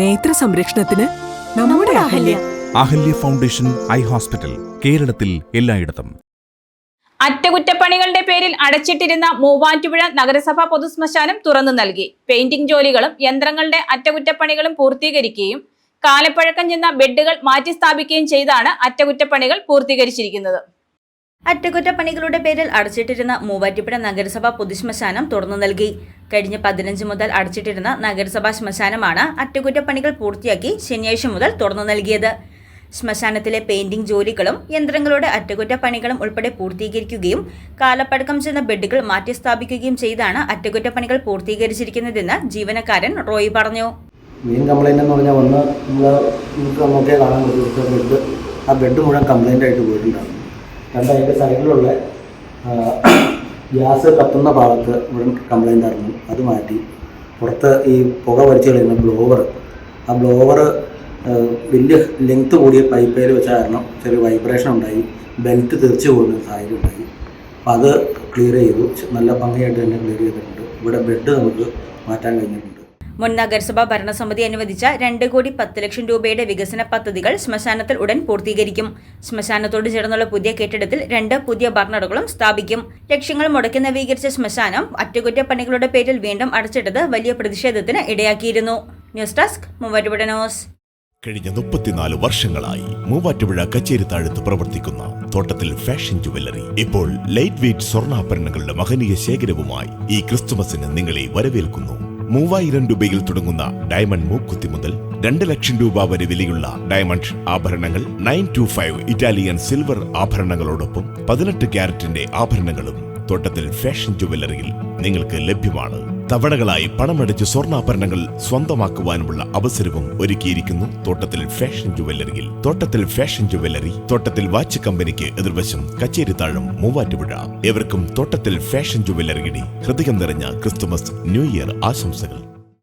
നേത്ര സംരക്ഷണത്തിന് നമ്മുടെ Ahalya. Ahalya foundation eye hospital കേരളത്തിൽ എല്ലായിടത്തും. അറ്റകുറ്റപ്പണികളുടെ പേരിൽ അടച്ചിട്ടിരുന്ന മൂവാറ്റുപുഴ നഗരസഭാ പൊതുശ്മശാനം തുറന്നു നൽകി. പെയിന്റിംഗ് ജോലികളും യന്ത്രങ്ങളുടെ അറ്റകുറ്റപ്പണികളും പൂർത്തീകരിക്കുകയും കാലപ്പഴക്കം ചെന്ന ബെഡുകൾ മാറ്റിസ്ഥാപിക്കുകയും ചെയ്താണ് അറ്റകുറ്റപ്പണികൾ പൂർത്തീകരിച്ചിരിക്കുന്നത്. അറ്റകുറ്റപ്പണികളുടെ പേരിൽ അടച്ചിട്ടിരുന്ന മൂവാറ്റുപുഴ നഗരസഭ പൊതുശ്മശാനം തുറന്നു നൽകി. കഴിഞ്ഞ പതിനഞ്ച് മുതൽ അടച്ചിട്ടിരുന്ന നഗരസഭാ ശ്മശാനമാണ് അറ്റകുറ്റപ്പണികൾ പൂർത്തിയാക്കി ശനിയാഴ്ച മുതൽ തുറന്നു നൽകിയത്. ശ്മശാനത്തിലെ പെയിന്റിംഗ് ജോലികളും യന്ത്രങ്ങളുടെ അറ്റകുറ്റപ്പണികളും ഉൾപ്പെടെ പൂർത്തീകരിക്കുകയും കാലപ്പടക്കം ചെന്ന ബെഡുകൾ മാറ്റി സ്ഥാപിക്കുകയും ചെയ്താണ് അറ്റകുറ്റപ്പണികൾ പൂർത്തീകരിച്ചിരിക്കുന്നതെന്ന് ജീവനക്കാരൻ റോയ് പറഞ്ഞു. മെയിൻ കംപ്ലൈന്റ് എന്ന് പറഞ്ഞാൽ ഒന്ന് നമ്മൾ നമുക്ക് നോക്കിയാൽ കാണാൻ ആ ബെഡ് മുഴുവൻ കംപ്ലൈന്റ് ആയിട്ട് പോയിട്ടുണ്ടായിരുന്നു രണ്ട് അതിന്റെ സൈഡിലുള്ള ഗ്യാസ് കത്തുന്ന ഭാഗത്ത് മുഴുവൻ കംപ്ലൈന്റ് ആയിരുന്നു അത് മാറ്റി. പുറത്ത് ഈ പുക വലിച്ചു കളയുന്ന ബ്ലോവർ ആ ബ്ലോവർ വലിയ ലെങ്ത് കൂടിയ പൈപ്പേൽ വെച്ച കാരണം ചെറിയ വൈബ്രേഷൻ ഉണ്ടായി. ബെൽറ്റ് തെറിച്ച് പോകുന്ന സാഹചര്യം ഉണ്ടായി. അപ്പോൾ അത് ക്ലിയർ ചെയ്തു. നല്ല ഭംഗിയായിട്ട് തന്നെ ക്ലിയർ ചെയ്തിട്ടുണ്ട്. ഇവിടെ ബെഡ് നമുക്ക് മാറ്റാൻ കഴിഞ്ഞിട്ടുണ്ട്. മുൻ നഗരസഭാ ഭരണസമിതി അനുവദിച്ച രണ്ട് കോടി പത്ത് ലക്ഷം രൂപയുടെ വികസന പദ്ധതികൾ ശ്മശാനത്തിൽ ഉടൻ പൂർത്തീകരിക്കും. ശ്മശാനത്തോട് ചേർന്നുള്ള പുതിയ കെട്ടിടത്തിൽ രണ്ട് പുതിയ ഭരണടകളും സ്ഥാപിക്കും. ലക്ഷ്യങ്ങൾ മുടക്കി നവീകരിച്ച ശ്മശാനം അറ്റകുറ്റപ്പണികളുടെ പേരിൽ വീണ്ടും അടച്ചിട്ടത് വലിയ പ്രതിഷേധത്തിന് ഇടയാക്കിയിരുന്നു. ന്യൂസ് ഡെസ്ക് മൂവാറ്റുപുഴ കഴിഞ്ഞ മുപ്പത്തിനാല് വർഷങ്ങളായി മൂവാറ്റുപുഴ കച്ചേരിത്താഴത്ത് പ്രവർത്തിക്കുന്ന തോട്ടത്തിൽ ഫാഷൻ ജുവല്ലറി ഇപ്പോൾ ലൈറ്റ് വെയിറ്റ് സ്വർണാഭരണങ്ങളുടെ മഹനീയ ശേഖരവുമായി ഈ ക്രിസ്തുമസിന് നിങ്ങളെ വരവേൽക്കുന്നു. മൂവായിരം രൂപയിൽ തുടങ്ങുന്ന ഡയമണ്ട് മൂക്കുത്തി മുതൽ രണ്ട് ലക്ഷം രൂപ വരെ വിലയുള്ള ഡയമണ്ട് ആഭരണങ്ങൾ nine two five Italian silver ആഭരണങ്ങളോടൊപ്പം പതിനെട്ട് ക്യാരറ്റിന്റെ ആഭരണങ്ങളും തോട്ടത്തിൽ ഫാഷൻ ജുവല്ലറിയിൽ നിങ്ങൾക്ക് ലഭ്യമാണ്. തവണകളായി പണമടച്ച് സ്വർണാഭരണങ്ങൾ സ്വന്തമാക്കുവാനുമുള്ള അവസരവും ഒരുക്കിയിരിക്കുന്നു തോട്ടത്തിൽ ഫാഷൻ ജുവല്ലറിയിൽ തോട്ടത്തിൽ ഫാഷൻ ജുവല്ലറി തോട്ടത്തിൽ വാച്ച് കമ്പനിക്ക് എതിർവശം കച്ചേരിത്താഴം മൂവാറ്റുപുഴ. എവർക്കും തോട്ടത്തിൽ ഫാഷൻ ജുവല്ലറിയുടെ ഹൃദയം നിറഞ്ഞ ക്രിസ്തുമസ് ന്യൂ ഇയർ ആശംസകൾ.